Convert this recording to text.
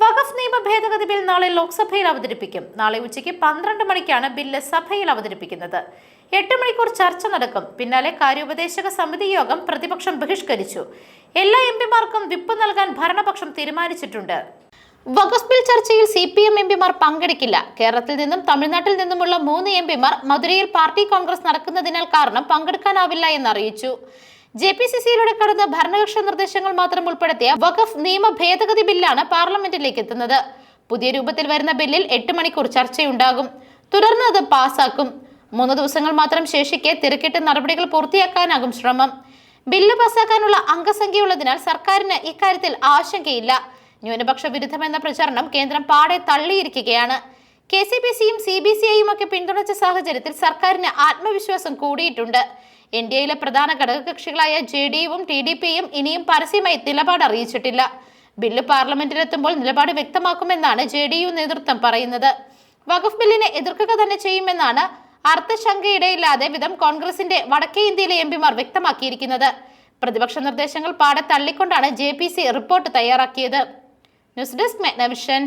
വഖഫ് നിയമ ഭേദഗതി ബിൽ നാളെ ലോക്സഭയിൽ അവതരിപ്പിക്കും. നാളെ ഉച്ചയ്ക്ക് പന്ത്രണ്ട് മണിക്കാണ് ബില്ല് സഭയിൽ അവതരിപ്പിക്കുന്നത്. എട്ട് മണിക്കൂർ ചർച്ച നടക്കും. പിന്നാലെ കാര്യോപദേശക സമിതി യോഗം പ്രതിപക്ഷം ബഹിഷ്കരിച്ചു. എല്ലാ എം പിമാർക്കും വിപ്പ് നൽകാൻ ഭരണപക്ഷം തീരുമാനിച്ചിട്ടുണ്ട്. വഖഫ് ബിൽ ചർച്ചയിൽ സി പി എം എം പിമാർ പങ്കെടുക്കില്ല. കേരളത്തിൽ നിന്നും തമിഴ്നാട്ടിൽ നിന്നുമുള്ള മൂന്ന് എം പിമാർ മധുരയിൽ പാർട്ടി കോൺഗ്രസ് നടക്കുന്നതിനാൽ കാരണം പങ്കെടുക്കാനാവില്ല എന്ന് അറിയിച്ചു ജെ പി സി സിയിലൂടെ കടന്ന് ഭരണകക്ഷി നിർദ്ദേശങ്ങൾ മാത്രം ഉൾപ്പെടുത്തിയ വഖഫ് നിയമ ഭേദഗതി ബില്ലാണ് പാർലമെന്റിലേക്ക് എത്തുന്നത്. പുതിയ രൂപത്തിൽ വരുന്ന ബില്ലിൽ എട്ട് മണിക്കൂർ ചർച്ചയുണ്ടാകും. തുടർന്ന് അത് പാസാക്കും. മൂന്ന് ദിവസങ്ങൾ മാത്രം ശേഷിക്കെ തിരക്കിട്ട് നടപടികൾ പൂർത്തിയാക്കാനാകും ശ്രമം. ബില്ല് പാസാക്കാനുള്ള അംഗസംഖ്യയുള്ളതിനാൽ സർക്കാരിന് ഇക്കാര്യത്തിൽ ആശങ്കയില്ല. ന്യൂനപക്ഷ വിരുദ്ധമെന്ന പ്രചരണം കേന്ദ്രം പാടെ തള്ളിയിരിക്കുകയാണ്. കെ സി ബി സിയും സി ബി സി ഐയും ഒക്കെ പിന്തുണച്ച സാഹചര്യത്തിൽ സർക്കാരിന് ആത്മവിശ്വാസം കൂടിയിട്ടുണ്ട്. എൻ ഡി എയിലെ പ്രധാന ഘടകകക്ഷികളായ ജെ ഡി യുവും ടി ഡി പിയും ഇനിയും പരസ്യമായി നിലപാട് അറിയിച്ചിട്ടില്ല. ബില്ല് പാർലമെന്റിലെത്തുമ്പോൾ നിലപാട് വ്യക്തമാക്കുമെന്നാണ് ജെ ഡി യു നേതൃത്വം പറയുന്നത്. വഖഫ് ബില്ലിനെ എതിർക്കുക തന്നെ ചെയ്യുമെന്നാണ് അർത്ഥശങ്കയിടയില്ലാതെ വിധം കോൺഗ്രസിന്റെ വടക്കേ ഇന്ത്യയിലെ എം പിമാർ വ്യക്തമാക്കിയിരിക്കുന്നത്. പ്രതിപക്ഷ നിർദ്ദേശങ്ങൾ പാടെ തള്ളിക്കൊണ്ടാണ് ജെ റിപ്പോർട്ട് തയ്യാറാക്കിയത്. News desk മെഗ്നവിഷൻ.